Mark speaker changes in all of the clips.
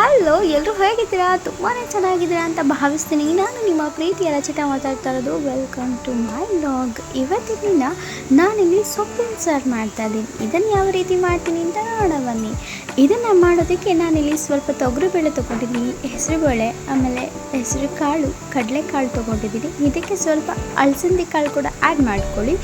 Speaker 1: Hello ಎಲ್ಲರೂ ಹೇಗಿದ್ದೀರಾ? ತುಂಬಾ ಚೆನ್ನಾಗಿದ್ದೀರಾ ಅಂತ ಭಾವಿಸ್ತೀನಿ. ನಾನು ನಿಮ್ಮ ಪ್ರೀತಿಯ ರಚಿತ ಮಾತಾಡ್ತಾ ಇರೋದು. ವೆಲ್ಕಮ್ ಟು ಮೈ ಲಾಗ್ ಇವತ್ತಿನ ದಿನ ನಾನಿಲ್ಲಿ ಸೊಪ್ಪಿನ ಸಾರು ಮಾಡ್ತಾ ಇದ್ದೀನಿ. ಇದನ್ನು ಯಾವ ರೀತಿ ಮಾಡ್ತೀನಿ ಅಂತ ನೋಡೋಣ ಇದನ್ನು ಮಾಡೋದಕ್ಕೆ ನಾನಿಲ್ಲಿ ಸ್ವಲ್ಪ ತೊಗರಿಬೇಳೆ ತೊಗೊಂಡಿದ್ದೀನಿ ಹೆಸರುಬೇಳೆ ಆಮೇಲೆ ಹೆಸರು ಕಾಳು ಕಡಲೆಕಾಳು ತೊಗೊಂಡಿದ್ದೀನಿ. ಇದಕ್ಕೆ ಸ್ವಲ್ಪ ಅಲಸಂದಿ ಕಾಳು ಕೂಡ ಆ್ಯಡ್ ಮಾಡ್ಕೊಳ್ಳಿ.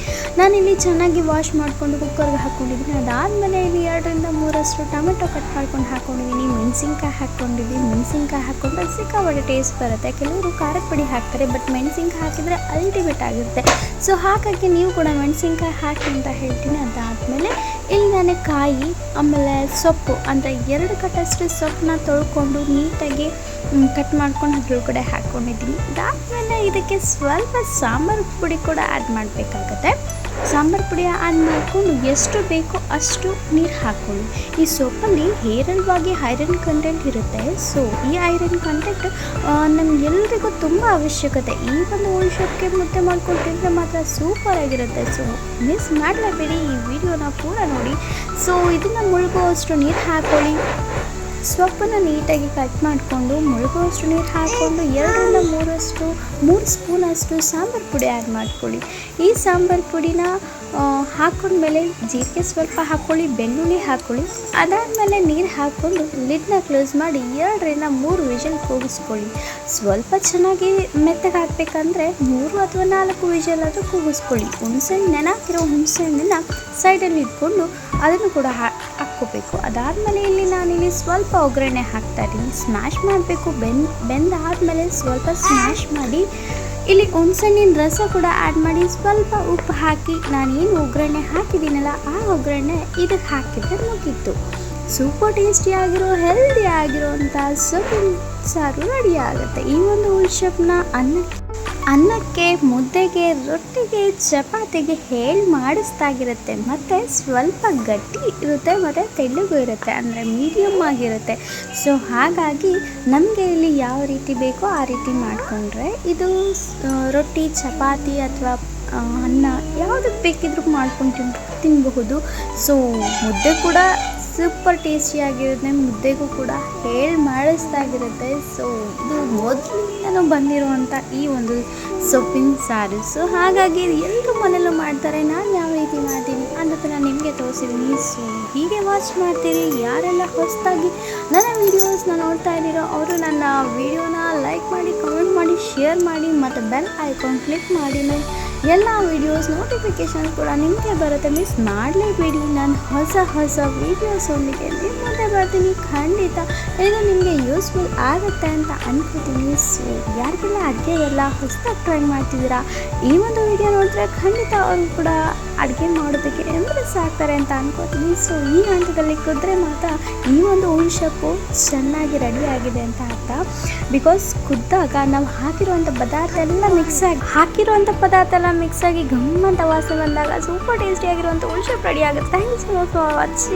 Speaker 1: ನಾನಿಲ್ಲಿ ಚೆನ್ನಾಗಿ ವಾಶ್ ಮಾಡಿಕೊಂಡು ಕುಕ್ಕರ್ಗೆ ಹಾಕ್ಕೊಂಡಿದ್ದೀನಿ ಅದಾದಮೇಲೆ ಇಲ್ಲಿ ಎರಡರಿಂದ ಮೂರಷ್ಟು ಟೊಮೆಟೊ ಕಟ್ ಮಾಡ್ಕೊಂಡು ಹಾಕ್ಕೊಂಡಿದ್ದೀನಿ ಮೆಣಸಿನ್ಕಾಯಿ ಹಾಕ್ಕೊಂಡಿದ್ದೀನಿ ಮೆಣಸಿನ್ಕಾಯಿ ಹಾಕ್ಕೊಂಡ್ರೆ ಸಿಕ್ಕಾಪಟ್ಟೆ ಟೇಸ್ಟ್ ಬರುತ್ತೆ. ಕೆಲವರು ಖಾರದ ಪುಡಿ ಹಾಕ್ತಾರೆ ಬಟ್ ಮೆಣಸಿನ್ಕಾಯಿ ಹಾಕಿದರೆ ಅಲ್ಟಿಮೇಟ್ ಆಗಿರುತ್ತೆ. ಸೊ ಹಾಗಾಗಿ ನೀವು ಕೂಡ ಮೆಣಸಿನ್ಕಾಯಿ ಹಾಕಿ ಅಂತ ಹೇಳ್ತೀನಿ. ಅದಾದಮೇಲೆ ಇಲ್ಲಿ ನಾನು ಕಾಯಿ, ಆಮೇಲೆ ಸೊಪ್ಪು, ಅಂದರೆ ಎರಡು ಕಟ್ಟಷ್ಟು ಸೊಪ್ಪನ್ನ ತೊಳ್ಕೊಂಡು ನೀಟಾಗಿ ಕಟ್ ಮಾಡ್ಕೊಂಡು ಅದ್ರೊಳಗಡೆ ಹಾಕ್ಕೊಂಡಿದ್ದೀನಿ ಅದಾದಮೇಲೆ ಇದಕ್ಕೆ ಸ್ವಲ್ಪ ಸಾಂಬಾರು ಪುಡಿ ಕೂಡ ಆ್ಯಡ್ ಮಾಡಬೇಕಾಗತ್ತೆ. ಸಾಂಬಾರು ಪುಡಿ ಆ್ಯಡ್ ಮಾಡಿಕೊಂಡು ಎಷ್ಟು ಬೇಕೋ ಅಷ್ಟು ನೀರು ಹಾಕ್ಕೊಳ್ಳಿ. ಈ ಸೋಪಲ್ಲಿ ಹೇರಳವಾಗಿ ಐರನ್ ಕಂಟೆಂಟ್ ಇರುತ್ತೆ. ಸೊ ಈ ಐರನ್ ಕಂಟೆಂಟ್ ನಮಗೆಲ್ಲರಿಗೂ ತುಂಬ ಅವಶ್ಯಕತೆ. ಈ ಒಂದು ಉಳಿಸೋಕ್ಕೆ ಮುದ್ದೆ ಮಾಡ್ಕೊಂಡು ಮಾತ್ರ ಸೂಪರ್ ಆಗಿರುತ್ತೆ. ಸೊ ಮಿಸ್ ಮಾಡಲೇಬೇಡಿ. ಈ ವಿಡಿಯೋನ ಪೂರ ನೋಡಿ. ಸೊ ಇದನ್ನು ಮುಳುಗುವಷ್ಟು ನೀರು ಹಾಕ್ಕೊಳ್ಳಿ. ಸೊಪ್ಪನ್ನು ನೀಟಾಗಿ ಕಟ್ ಮಾಡಿಕೊಂಡು ಮುಳುಗುವಷ್ಟು ನೀರು ಹಾಕ್ಕೊಂಡು ಎರಡರಿಂದ ಮೂರಷ್ಟು, ಮೂರು ಸ್ಪೂನಷ್ಟು ಸಾಂಬಾರು ಪುಡಿ ಆ್ಯಡ್ ಮಾಡ್ಕೊಳ್ಳಿ. ಈ ಸಾಂಬಾರು ಪುಡಿನ ಹಾಕೊಂಡ್ಮೇಲೆ ಜೀರಿಗೆ ಸ್ವಲ್ಪ ಹಾಕ್ಕೊಳ್ಳಿ ಬೆಳ್ಳುಳ್ಳಿ ಹಾಕ್ಕೊಳ್ಳಿ ಅದಾದಮೇಲೆ ನೀರು ಹಾಕ್ಕೊಂಡು ಲಿಡ್ನ ಕ್ಲೋಸ್ ಮಾಡಿ ಎರಡರಿಂದ ಮೂರು ವಿಷಲ್ ಕೂಗಿಸ್ಕೊಳ್ಳಿ. ಸ್ವಲ್ಪ ಚೆನ್ನಾಗಿ ಮೆತ್ತಗೆ ಹಾಕಬೇಕಂದ್ರೆ ಮೂರು ಅಥವಾ ನಾಲ್ಕು ವಿಷಲ್ ಆದರೂ ಕೂಗಿಸ್ಕೊಳ್ಳಿ. ಹುಣಸೆಹಣ್ಣು ನೆನಾಕಿರೋ ಹುಣಸೆಹಣ್ಣನ್ನು ಸೈಡಲ್ಲಿ ಇಟ್ಕೊಂಡು ಅದನ್ನು ಕೂಡ ಹಾ, ಹಾಕ್ಕೋಬೇಕು. ಅದಾದಮೇಲೆ ಇಲ್ಲಿ ನಾನಿಲ್ಲಿ ಸ್ವಲ್ಪ ಒಗ್ಗರಣೆ ಹಾಕ್ತಾ ಇದ್ದೀನಿ. ಸ್ಮ್ಯಾಶ್ ಮಾಡಬೇಕು. ಬೆಂದ್ ಬೆಂದಾದಮೇಲೆ ಸ್ವಲ್ಪ ಸ್ಮ್ಯಾಶ್ ಮಾಡಿ ಇಲ್ಲಿ ಹುಣ್ಸಣ್ಣಿನ ರಸ ಕೂಡ ಆ್ಯಡ್ ಮಾಡಿ ಸ್ವಲ್ಪ ಉಪ್ಪು ಹಾಕಿ ನಾನೇನು ಒಗ್ಗರಣೆ ಹಾಕಿದ್ದೀನಲ್ಲ ಆ ಒಗ್ಗರಣೆ ಇದಕ್ಕೆ ಹಾಕಿದ್ರೆ ಮುಗಿತ್ತು ಸೂಪರ್ ಟೇಸ್ಟಿ ಆಗಿರೋ ಹೆಲ್ದಿ ಆಗಿರೋಂಥ ಸೊಪ್ಪಿನ ಸಾರು ರೆಡಿ ಆಗುತ್ತೆ. ಈ ಒಂದು ಉಳ್ಸಪ್ನ ಅನ್ನ ಅನ್ನಕ್ಕೆ, ಮುದ್ದೆಗೆ, ರೊಟ್ಟಿಗೆ, ಚಪಾತಿಗೆ ಹೇಳಿ ಮಾಡಿಸ್ದಾಗಿರುತ್ತೆ. ಮತ್ತು ಸ್ವಲ್ಪ ಗಟ್ಟಿ ಇರುತ್ತೆ, ಮತ್ತು ತೆಳ್ಳಗೂ ಇರುತ್ತೆ, ಅಂದರೆ ಮೀಡಿಯಮ್ ಆಗಿರುತ್ತೆ. ಸೊ ಹಾಗಾಗಿ ನಮಗೆ ಇಲ್ಲಿ ಯಾವ ರೀತಿ ಬೇಕೋ ಆ ರೀತಿ ಮಾಡಿಕೊಂಡ್ರೆ ಇದು ರೊಟ್ಟಿ, ಚಪಾತಿ ಅಥವಾ ಅನ್ನ ಯಾವುದಕ್ಕೆ ಬೇಕಿದ್ರೂ ಮಾಡ್ಕೊಂಡು ತಿನ್ ತಿನ್ನಬಹುದು ಸೊ ಮುದ್ದೆ ಕೂಡ ಸೂಪರ್ ಟೇಸ್ಟಿಯಾಗಿರುತ್ತೆ, ಮುದ್ದೆಗೂ ಕೂಡ ಹೇಳಿ ಮಾಡಿಸ್ದಾಗಿರುತ್ತೆ. ಸೊ ಇದು ಮೊದಲಿಂದನೂ ಬಂದಿರುವಂಥ ಈ ಒಂದು ಸೊಪ್ಪಿನ ಸಾರು. ಸೊ ಹಾಗಾಗಿ ಎಲ್ಲರೂ ಮನೆಯಲ್ಲೂ ಮಾಡ್ತಾರೆ, ನಾನು ಯಾವ ರೀತಿ ಮಾಡ್ತೀನಿ ಅನ್ನೋದನ್ನ ನಿಮಗೆ ತೋರಿಸಿದ್ದೀನಿ. ಸೊ ಹೀಗೆ ವಾಚ್ ಮಾಡ್ತೀರಿ, ಯಾರೆಲ್ಲ ಹೊಸದಾಗಿ ನನ್ನ ವೀಡಿಯೋಸ್ನ ನೋಡ್ತಾ ಇದ್ದೀರೋ ಅವರು ನನ್ನ ವೀಡಿಯೋನ ಲೈಕ್ ಮಾಡಿ ಕಮೆಂಟ್ ಮಾಡಿ ಶೇರ್ ಮಾಡಿ, ಮತ್ತು ಬೆಲ್ ಐಕಾನ್ ಕ್ಲಿಕ್ ಮಾಡಿ ಎಲ್ಲ ವೀಡಿಯೋಸ್ ನೋಟಿಫಿಕೇಷನ್ ಕೂಡ ನಿಮಗೆ ಬರುತ್ತೆ. ಮಿಸ್ ಮಾಡಲೇಬೇಡಿ ನಾನು ಹೊಸ ಹೊಸ ವೀಡಿಯೋಸ್ ಒಂದಿಗೆ ನಿಮ್ಮ ಮುಂದೆ ಬರ್ತೀನಿ. ಖಂಡಿತ ಇದು ನಿಮಗೆ ಯೂಸ್ಫುಲ್ ಆಗುತ್ತೆ ಅಂತ ಅನ್ಕೋತೀನಿ. ಸೊ ಯಾರಿಗೆಲ್ಲ ಅಡುಗೆ ಎಲ್ಲ ಹೊಸದಾಗಿ ಟ್ರೈ ಮಾಡ್ತಿದ್ದೀರಾ, ಈ ಒಂದು ವಿಡಿಯೋ ನೋಡಿದ್ರೆ ಖಂಡಿತ ಅವರು ಕೂಡ ಅಡುಗೆ ಮಾಡೋದಕ್ಕೆ ಎಂಬ್ರೆಸ್ ಆಗ್ತಾರೆ ಅಂತ ಅನ್ಕೋತೀನಿ. ಸೊ ಈ ಹಂತದಲ್ಲಿ ಕುದ್ರೆ ಮಾತ್ರ ಈ ಒಂದು ಉಳಿಶಪ್ಪು ಚೆನ್ನಾಗಿ ರೆಡಿ ಆಗಿದೆ ಅಂತ ಅರ್ಥ. ಬಿಕಾಸ್ ಕುದ್ದಾಗ ನಾವು ಹಾಕಿರುವಂಥ ಪದಾರ್ಥ ಎಲ್ಲ ಮಿಕ್ಸ್ ಆಗಿ ಹಾಕಿರುವಂಥ ಪದಾರ್ಥ ಎಲ್ಲ ಮಿಕ್ಸ್ ಆಗಿ ಗಮ್ಮಂತ ವಾಸನೆ ಬಂದಾಗ ಸೂಪರ್ ಟೇಸ್ಟಿ ಆಗಿರುವಂಥ ಉಳ್ಸಪ್ ರೆಡಿ ಆಗುತ್ತೆ. Thanks for watching